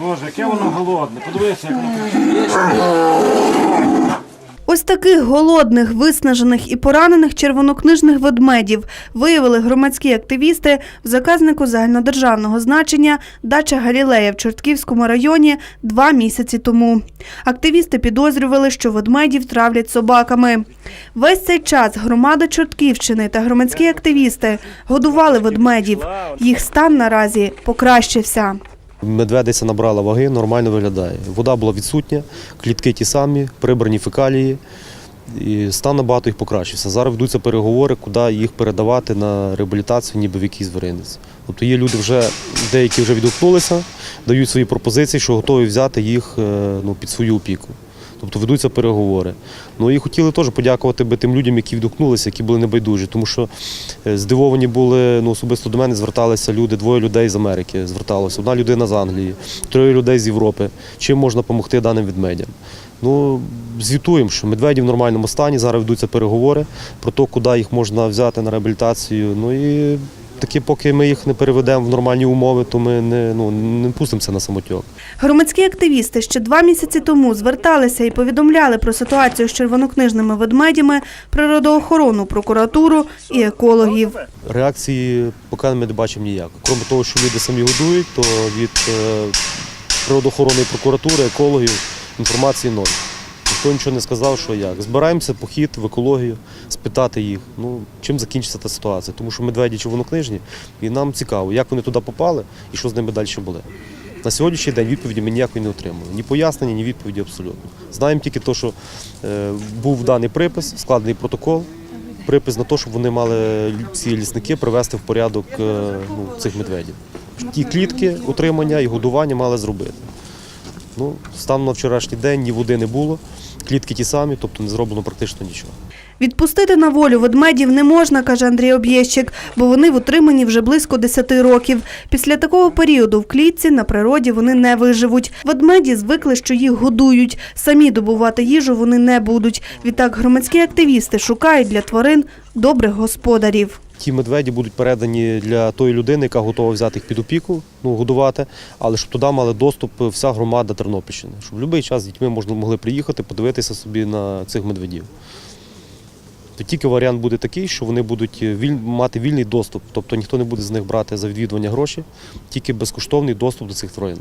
Боже, яке воно голодне. Подивися, як воно. Ось таких голодних, виснажених і поранених червонокнижних ведмедів виявили громадські активісти в заказнику загальнодержавного значення дача Галілея в Чортківському районі два місяці тому. Активісти підозрювали, що ведмедів травлять собаками. Весь цей час громада Чортківщини та громадські активісти годували ведмедів. Їх стан наразі покращився. Медведиця набрала ваги, нормально виглядає. Вода була відсутня, клітки ті самі, прибрані фекалії. І стан набагато їх покращився. Зараз ведуться переговори, куди їх передавати на реабілітацію, ніби в якийсь зверинець. Тобто є люди вже, деякі вже відгукнулися, дають свої пропозиції, що готові взяти їх е, ну, під свою опіку. Тобто ведуться переговори. Ну і хотіли теж подякувати би тим людям, які відгукнулися, які були небайдужі, тому що е, здивовані були, ну особисто до мене зверталися люди, двоє людей з Америки зверталося, одна людина з Англії, троє людей з Європи. Чим можна допомогти даним ведмедям? Ну, звітуємо, що медведі в нормальному стані, зараз ведуться переговори про те, куди їх можна взяти на реабілітацію. Ну і таки, поки ми їх не переведемо в нормальні умови, то ми не, ну, не пустимося на самотьок. Громадські активісти ще два місяці тому зверталися і повідомляли про ситуацію з червонокнижними ведмедями, природоохоронну прокуратуру і екологів. Реакції поки ми не бачимо ніяк. Крім того, що люди самі годують, то від е, природоохоронної прокуратури, екологів інформації ноль. Ніхто нічого не сказав, що як. Збираємося похід в екологію, спитати їх, ну, чим закінчиться та ситуація. Тому що медведі червонокнижні, і нам цікаво, як вони туди попали і що з ними далі буде. На сьогоднішній день відповіді ми ніякої не отримали. Ні пояснення, ні відповіді абсолютно. Знаємо тільки те, що е, був даний припис, складений протокол, припис на те, щоб вони мали ці лісники привести в порядок е, ну, цих медведів. Ті клітки утримання і годування мали зробити. Ну, станом на вчорашній день ні води не було, клітки ті самі, тобто не зроблено практично нічого. Відпустити на волю ведмедів не можна, каже Андрій Об'єщик, бо вони в утриманні вже близько 10 років. Після такого періоду в клітці на природі вони не виживуть. Ведмеді звикли, що їх годують. Самі добувати їжу вони не будуть. Відтак громадські активісти шукають для тварин добрих господарів. Ті медведі будуть передані для тої людини, яка готова взяти їх під опіку, ну, годувати, але щоб туди мали доступ вся громада Тернопільщини, щоб в будь-який час з дітьми можна могли приїхати, подивитися собі на цих медведів. То тільки варіант буде такий, що вони будуть віль... мати вільний доступ, тобто ніхто не буде з них брати за відвідування гроші, тільки безкоштовний доступ до цих тварин.